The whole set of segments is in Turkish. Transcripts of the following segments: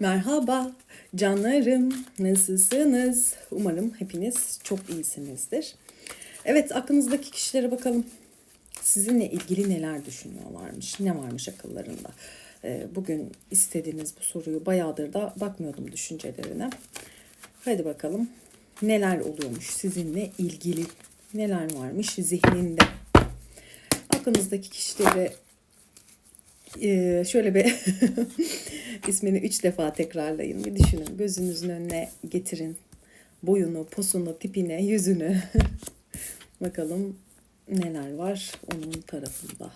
Merhaba canlarım, nasılsınız? Umarım hepiniz çok iyisinizdir. Evet, aklınızdaki kişilere bakalım. Sizinle ilgili neler düşünüyorlarmış, ne varmış akıllarında. Ee, Bugün istediğiniz bu soruyu bayağıdır da bakmıyordum düşüncelerine. Hadi bakalım neler oluyormuş sizinle ilgili, neler varmış zihninde. Aklınızdaki kişileri ee, şöyle bir ismini üç defa tekrarlayın. Bir düşünün. Gözünüzün önüne getirin. Boyunu, posunu, tipine, yüzünü. Bakalım neler var onun tarafında.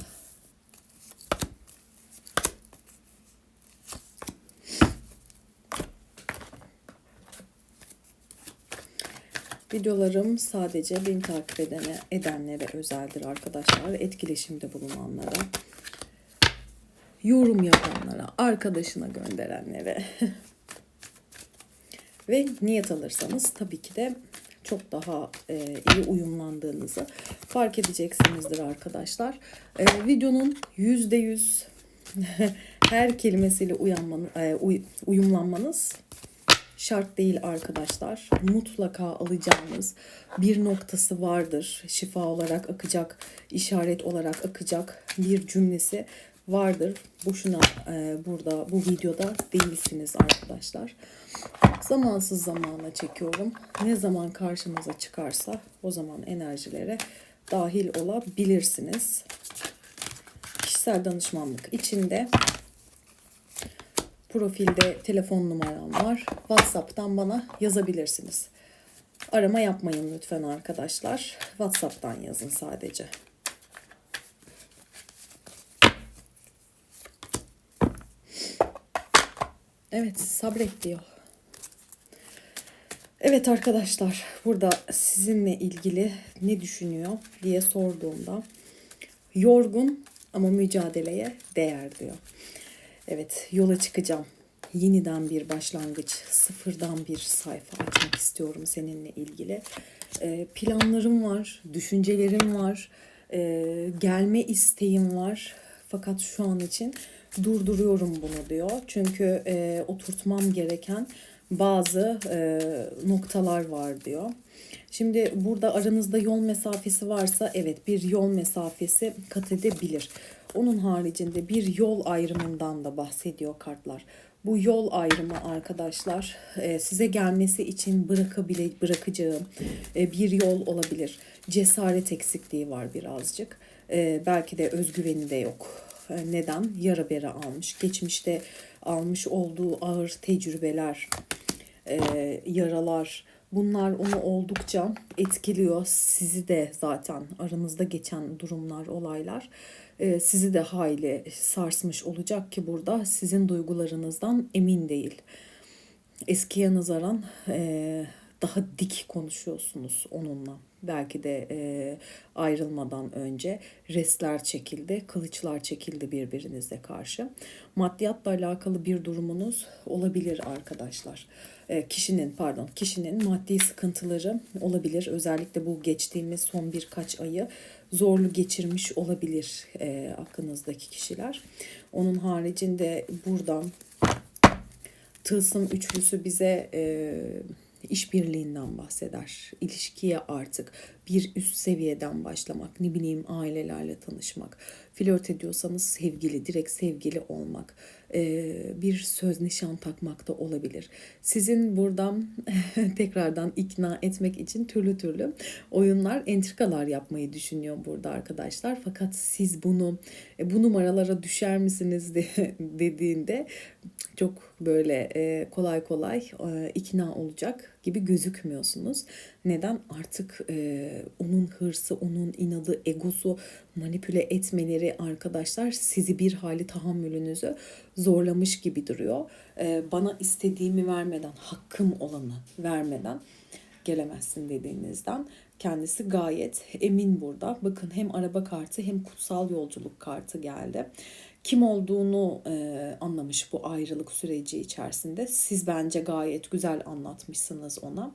Videolarım sadece beni takip edene, edenlere özeldir arkadaşlar. Etkileşimde bulunanlara yorum yapanlara, arkadaşına gönderenlere ve niyet alırsanız tabii ki de çok daha e, iyi uyumlandığınızı fark edeceksinizdir arkadaşlar. E, videonun yüzde yüz her kelimesiyle uyanmanı, e, uy, uyumlanmanız şart değil arkadaşlar. Mutlaka alacağınız bir noktası vardır. Şifa olarak akacak, işaret olarak akacak bir cümlesi vardır. Boşuna e, burada bu videoda değilsiniz arkadaşlar. Zamansız zamana çekiyorum. Ne zaman karşımıza çıkarsa o zaman enerjilere dahil olabilirsiniz. Kişisel danışmanlık içinde profilde telefon numaram var. WhatsApp'tan bana yazabilirsiniz. Arama yapmayın lütfen arkadaşlar. WhatsApp'tan yazın sadece. Evet sabret diyor. Evet arkadaşlar burada sizinle ilgili ne düşünüyor diye sorduğumda yorgun ama mücadeleye değer diyor. Evet yola çıkacağım. Yeniden bir başlangıç, sıfırdan bir sayfa açmak istiyorum seninle ilgili. Ee, planlarım var, düşüncelerim var, ee, gelme isteğim var. Fakat şu an için durduruyorum bunu diyor. Çünkü e, oturtmam gereken bazı e, noktalar var diyor. Şimdi burada aranızda yol mesafesi varsa evet bir yol mesafesi kat edebilir. Onun haricinde bir yol ayrımından da bahsediyor kartlar. Bu yol ayrımı arkadaşlar e, size gelmesi için bırakabile bırakacağım e, bir yol olabilir. Cesaret eksikliği var birazcık. E, belki de özgüveni de yok e, neden? Yara bere almış. Geçmişte almış olduğu ağır tecrübeler, e, yaralar bunlar onu oldukça etkiliyor. Sizi de zaten aranızda geçen durumlar, olaylar e, sizi de hayli sarsmış olacak ki burada sizin duygularınızdan emin değil. Eskiye nazaran daha dik konuşuyorsunuz onunla. Belki de e, ayrılmadan önce resler çekildi, kılıçlar çekildi birbirinize karşı. Maddiyatla alakalı bir durumunuz olabilir arkadaşlar. E, kişinin pardon kişinin maddi sıkıntıları olabilir. Özellikle bu geçtiğimiz son birkaç ayı zorlu geçirmiş olabilir e, aklınızdaki kişiler. Onun haricinde buradan tılsım üçlüsü bize... E, işbirliğinden bahseder. İlişkiye artık bir üst seviyeden başlamak, ne bileyim ailelerle tanışmak, flört ediyorsanız sevgili, direkt sevgili olmak, bir söz nişan takmak da olabilir. Sizin buradan tekrardan ikna etmek için türlü türlü oyunlar, entrikalar yapmayı düşünüyor burada arkadaşlar. Fakat siz bunu bu numaralara düşer misiniz dediğinde çok böyle kolay kolay ikna olacak gibi gözükmüyorsunuz. Neden? Artık e, onun hırsı, onun inadı, egosu manipüle etmeleri arkadaşlar sizi bir hali tahammülünüzü zorlamış gibi duruyor. E, bana istediğimi vermeden, hakkım olanı vermeden gelemezsin dediğinizden kendisi gayet emin burada. Bakın hem araba kartı hem kutsal yolculuk kartı geldi. Kim olduğunu e, anlamış bu ayrılık süreci içerisinde. Siz bence gayet güzel anlatmışsınız ona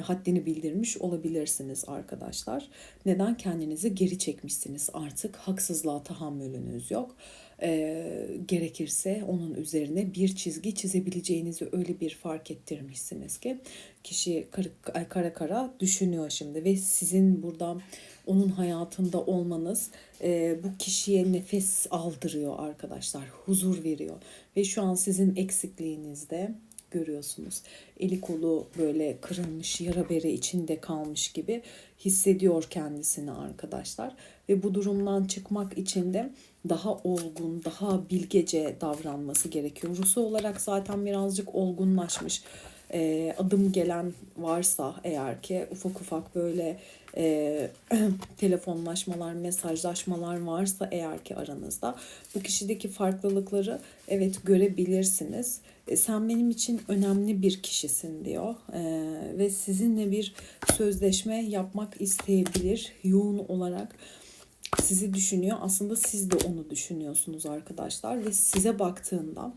haddini bildirmiş olabilirsiniz arkadaşlar. Neden kendinizi geri çekmişsiniz artık haksızlığa tahammülünüz yok. e, gerekirse onun üzerine bir çizgi çizebileceğinizi öyle bir fark ettirmişsiniz ki kişi kara kara, kara düşünüyor şimdi ve sizin burada onun hayatında olmanız e, bu kişiye nefes aldırıyor arkadaşlar, huzur veriyor ve şu an sizin eksikliğinizde görüyorsunuz. Eli kolu böyle kırılmış, yara bere içinde kalmış gibi hissediyor kendisini arkadaşlar. Ve bu durumdan çıkmak için de daha olgun, daha bilgece davranması gerekiyor. Rusu olarak zaten birazcık olgunlaşmış. E, adım gelen varsa eğer ki ufak ufak böyle e, telefonlaşmalar, mesajlaşmalar varsa eğer ki aranızda bu kişideki farklılıkları evet görebilirsiniz. E, sen benim için önemli bir kişisin diyor e, ve sizinle bir sözleşme yapmak isteyebilir yoğun olarak sizi düşünüyor. Aslında siz de onu düşünüyorsunuz arkadaşlar ve size baktığında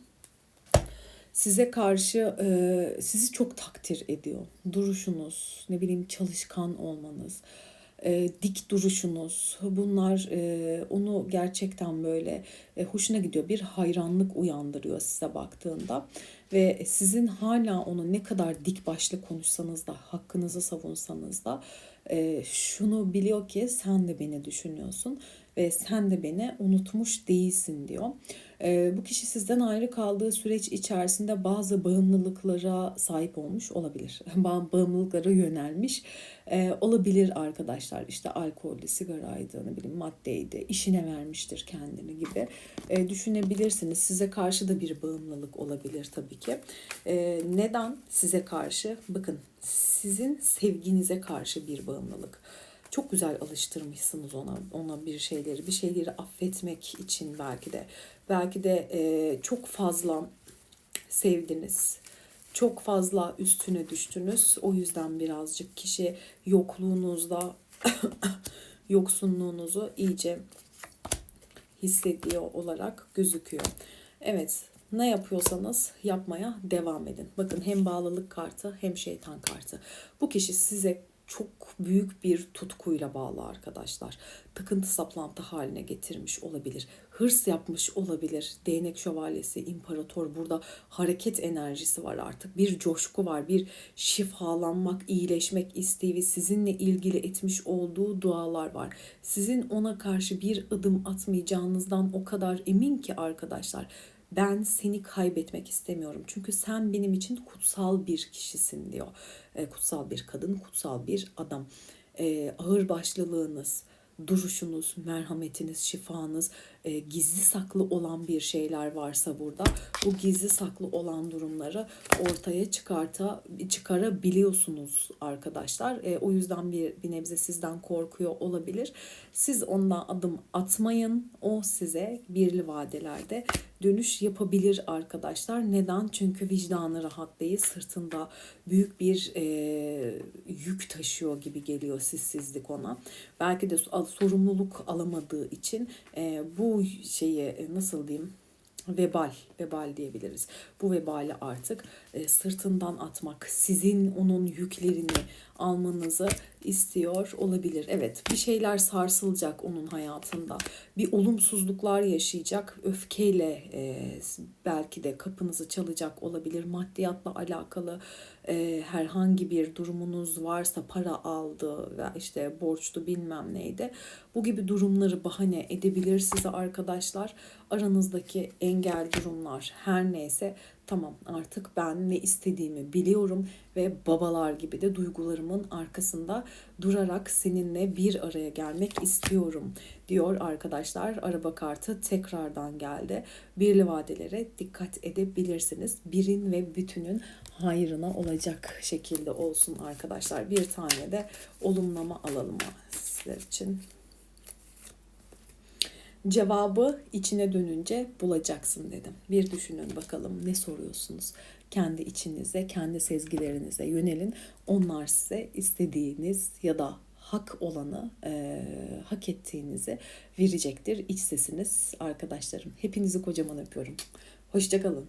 size karşı e, sizi çok takdir ediyor. Duruşunuz, ne bileyim çalışkan olmanız, e, dik duruşunuz bunlar e, onu gerçekten böyle e, hoşuna gidiyor. Bir hayranlık uyandırıyor size baktığında ve sizin hala onu ne kadar dik başlı konuşsanız da hakkınızı savunsanız da e, şunu biliyor ki sen de beni düşünüyorsun ve sen de beni unutmuş değilsin diyor. E, bu kişi sizden ayrı kaldığı süreç içerisinde bazı bağımlılıklara sahip olmuş olabilir. Bağımlılıklara yönelmiş e, olabilir arkadaşlar. İşte alkollü, sigaraydı, ne bileyim maddeydi, işine vermiştir kendini gibi e, düşünebilirsiniz. Size karşı da bir bağımlılık olabilir tabii ki. E, neden size karşı? Bakın sizin sevginize karşı bir bağımlılık çok güzel alıştırmışsınız ona ona bir şeyleri bir şeyleri affetmek için belki de belki de e, çok fazla sevdiniz çok fazla üstüne düştünüz o yüzden birazcık kişi yokluğunuzda yoksunluğunuzu iyice hissediyor olarak gözüküyor. Evet ne yapıyorsanız yapmaya devam edin. Bakın hem bağlılık kartı hem şeytan kartı. Bu kişi size çok büyük bir tutkuyla bağlı arkadaşlar. Takıntı saplantı haline getirmiş olabilir. Hırs yapmış olabilir. Değnek şövalyesi, imparator burada hareket enerjisi var artık. Bir coşku var, bir şifalanmak, iyileşmek isteği sizinle ilgili etmiş olduğu dualar var. Sizin ona karşı bir adım atmayacağınızdan o kadar emin ki arkadaşlar ben seni kaybetmek istemiyorum. Çünkü sen benim için kutsal bir kişisin diyor. E, kutsal bir kadın, kutsal bir adam. E, ağır başlılığınız, duruşunuz, merhametiniz, şifanız, e, gizli saklı olan bir şeyler varsa burada bu gizli saklı olan durumları ortaya çıkarta çıkarabiliyorsunuz arkadaşlar. E, o yüzden bir bir nebze sizden korkuyor olabilir. Siz ondan adım atmayın. O size birli vadelerde dönüş yapabilir arkadaşlar. Neden? Çünkü vicdanı rahat değil. Sırtında büyük bir e, yük taşıyor gibi geliyor sissizlik ona. Belki de sorumluluk alamadığı için e, bu şeyi e, nasıl diyeyim vebal, vebal diyebiliriz. Bu vebali artık sırtından atmak, sizin onun yüklerini almanızı istiyor olabilir. Evet, bir şeyler sarsılacak onun hayatında. Bir olumsuzluklar yaşayacak. Öfkeyle e, belki de kapınızı çalacak olabilir. Maddiyatla alakalı e, herhangi bir durumunuz varsa para aldı ve işte borçlu bilmem neydi. Bu gibi durumları bahane edebilir size arkadaşlar. Aranızdaki engel durumlar her neyse tamam artık ben ne istediğimi biliyorum ve babalar gibi de duygularımın arkasında durarak seninle bir araya gelmek istiyorum diyor arkadaşlar. Araba kartı tekrardan geldi. Birli vadelere dikkat edebilirsiniz. Birin ve bütünün hayrına olacak şekilde olsun arkadaşlar. Bir tane de olumlama alalım sizler için. Cevabı içine dönünce bulacaksın dedim. Bir düşünün bakalım ne soruyorsunuz. Kendi içinize, kendi sezgilerinize yönelin. Onlar size istediğiniz ya da hak olanı, e, hak ettiğinizi verecektir. İç sesiniz arkadaşlarım. Hepinizi kocaman öpüyorum. Hoşçakalın.